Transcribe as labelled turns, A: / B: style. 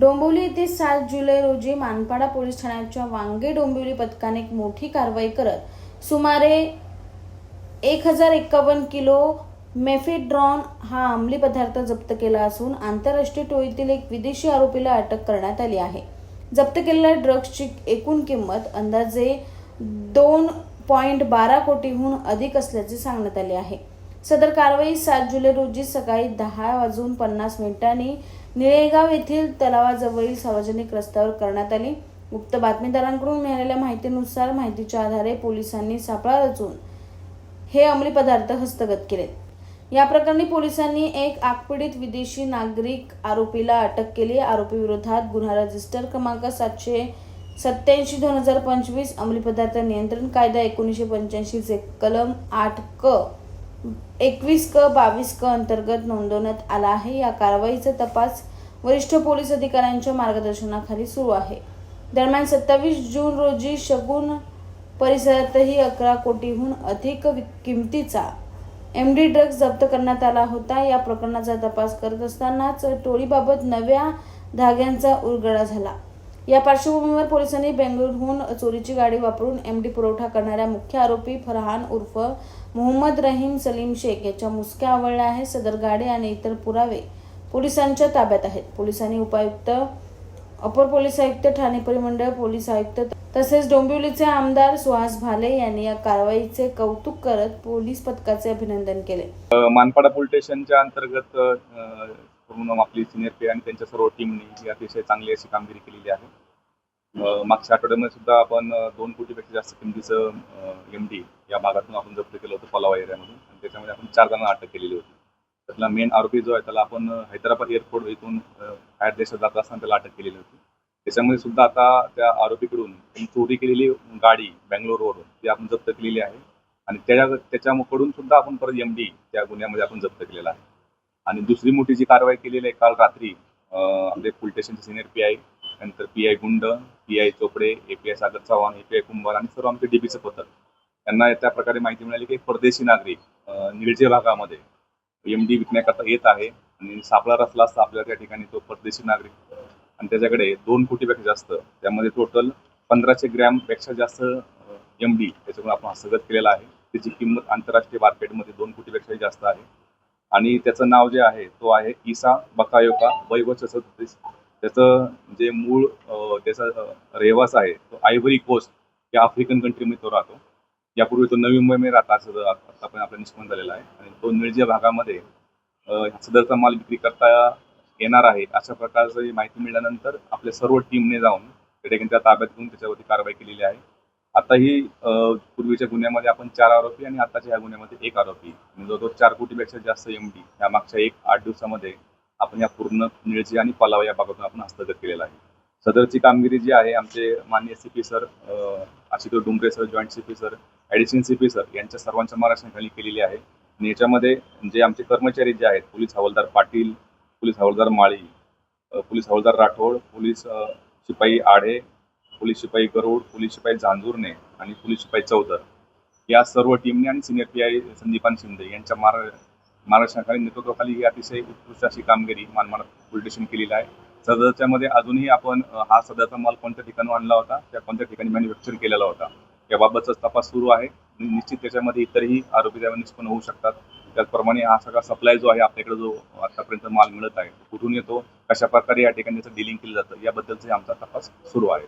A: डोंबिवली येथे सात जुलै रोजी मानपाडा पोलीस ठाण्याच्या वांगे डोंबिवली पथकाने एक मोठी कारवाई करत सुमारे एक हजार एक्कावन्न किलो मेफेड्रॉन हा अंमली पदार्थ जप्त केला असून आंतरराष्ट्रीय टोळीतील एक विदेशी आरोपीला अटक करण्यात आली आहे. जप्त केलेल्या ड्रग्सची एकूण किंमत अंदाजे दोन पॉईंट बारा कोटीहून अधिक असल्याचे सांगण्यात आले आहे. सदर कारवाई सात जुलै रोजी सकाळी दहा वाजून पन्नास मिनिटांनी निळेगाव येथील तलावाजवळील सार्वजनिक रस्त्यावर करण्यात आली. गुप्त बातमीदारांकडून मिळालेल्या माहितीनुसार माहितीच्या आधारे पोलिसांनी सापळा रचून हे अंमली पदार्थ हस्तगत केलेत. या प्रकरणी पोलिसांनी एक आगपीडित विदेशी नागरिक आरोपीला अटक केली. आरोपी विरोधात गुन्हा रजिस्टर क्रमांक सातशे सत्याऐंशी दोन हजार पंचवीस अंमली पदार्थ नियंत्रण कायदा एकोणीसशे पंच्याऐंशीचे कलम आठ क एकवीस क बावीस क अंतर्गत नोंदवण्यात आला आहे. या कारवाईचा तपास वरिष्ठ पोलीस अधिकाऱ्यांच्या मार्गदर्शनाखाली सुरू आहे. दरम्यान सत्तावीस जून रोजी शगुन परिसरातही अकरा कोटीहून अधिक किमतीचा एम डी ड्रग्ज जप्त करण्यात आला होता. या प्रकरणाचा तपास करत असतानाच टोळीबाबत नव्या धाग्यांचा उलगडा झाला. या पार्श्वभूमीवर पोलिसांनी बेंगळुरूहून चोरीची गाडी वापरून एम डी पुरवठा करणाऱ्या मुख्य आरोपी फरहान उर्फ मोहम्मद रहीम सलीम शेख याच्या मुसक्या आवळल्या आहेत. सदर गाडी आणि इतर पुरावे पोलिसांच्या ताब्यात आहेत. पोलिसांनी उपायुक्त अपर पोलीस आयुक्त ठाणे परिमंडळ पोलीस आयुक्त तसेच डोंबिवलीचे आमदार सुहास भाले यांनी या कारवाईचे कौतुक करत पोलीस पथकाचे अभिनंदन केले.
B: मानपाडा पोलीस स्टेशनच्या अंतर्गत पूर्ण आपली सिनियर प्लेयर आणि त्यांच्या सर्व टीमनी ही अतिशय चांगली अशी कामगिरी केलेली आहे. मागच्या आठवड्यामध्ये सुद्धा आपण दोन कोटीपेक्षा जास्त किमतीचं एम डी या भागातून आपण जप्त केलं होतं पलावा एरियामधून आणि त्याच्यामध्ये आपण चार जणांना अटक केलेली होती. त्यातला मेन आरोपी जो आहे त्याला आपण हैदराबाद एअरपोर्ट इथून बाहेर देशात जात असताना त्याला अटक केलेली होती. त्याच्यामध्ये सुद्धा आता त्या आरोपीकडून चोरी केलेली गाडी बँगलोरवरून ती आपण जप्त केलेली आहे. आणि त्याच्या त्याच्याकडून सुद्धा आपण परत एम डी त्या गुन्ह्यामध्ये आपण जप्त केलेला आहे. आणि दुसरी मोठी जी कारवाई केलेली आहे काल रात्री आपले पोलीस स्टेशनचे सिनियर पी आय नंतर P I Gund P I Chopde A P I Sagar Chavan A P I Kumbhar आणि सर्व आमचे डीबीचं पथक. त्यांना त्या प्रकारे माहिती मिळाली की परदेशी नागरिक निळजे भागामध्ये एम डी विकण्याकरता येत आहे आणि सापळा रचला असता आपल्या त्या ठिकाणी तो परदेशी नागरिक. आणि त्याच्याकडे दोन कोटीपेक्षा जास्त त्यामध्ये टोटल पंधराशे ग्रॅमपेक्षा जास्त एम डी त्याच्याकडून आपण हस्तगत केलेला आहे. त्याची किंमत आंतरराष्ट्रीय मार्केटमध्ये दोन कोटीपेक्षाही जास्त आहे. आणि त्याचं नाव जे आहे तो आहे इसा बकायोका वैवच त्याचं जे मूळ त्याचा रहिवास आहे तो आयव्हरी कोस्ट या आफ्रिकन कंट्रीमध्ये तो राहतो. यापूर्वी तो नवी मुंबईमध्ये राहता असं आता पण आपला निष्पन्न झालेला आहे. आणि तो निळजे भागामध्ये सदरचा माल विक्री करता येणार आहे अशा प्रकारची माहिती मिळाल्यानंतर आपल्या सर्व टीमने जाऊन त्या ठिकाणी त्या ताब्यात घेऊन त्याच्यावरती कारवाई केलेली आहे. आताही पूर्वीच्या गुन्ह्यामध्ये आपण चार आरोपी आणि आताच्या ह्या गुन्ह्यामध्ये एक आरोपी. म्हणजे जवळजवळ चार कोटीपेक्षा जास्त एम डी या मागच्या एक आठ दिवसामध्ये आपण या पूर्ण निळजी आणि पलावा या भागातून आपण हस्तगत केलेला आहे. सदरची कामगिरी जी आहे आमचे माननीय सी पी सर अं, Ashutosh Dungre sir joint C P sir addition C P sir यांच्या सर्वांच्या मार्गदर्शनाखाली केलेली आहे. आणि याच्यामध्ये जे आमचे कर्मचारी जे आहेत पोलीस हवालदार पाटील पोलीस हवालदार माळी पोलीस हवालदार राठोड पोलीस शिपाई आढे पोलीस शिपाई गरुड पोलीस शिपाई झांजुर्णे आणि पोलीस शिपाई चौधर या सर्व टीमने आणि senior P I Sandipan Shinde यांच्या मार मार्गदर्शनाखाली नेतृत्वाखाली ही अतिशय उत्कृष्ट अशी कामगिरी मानमाड पोलीस स्टेशन केलेली आहे. सदरच्यामध्ये अजूनही आपण हा सदरचा माल कोणत्या ठिकाणी आणला होता त्या कोणत्या ठिकाणी मॅन्युफॅक्चर केलेला होता याबाबतचा तपास सुरू आहे. आणि निश्चित त्याच्यामध्ये इतरही आरोपी त्यावर निष्पन्न होऊ शकतात. त्याचप्रमाणे हा सगळा सप्लाय जो आहे आपल्याकडे जो आतापर्यंत माल मिळत आहे कुठून येतो कशा प्रकारे या ठिकाणी डिलिंग केलं जातं याबद्दलचा आमचा तपास सुरू आहे.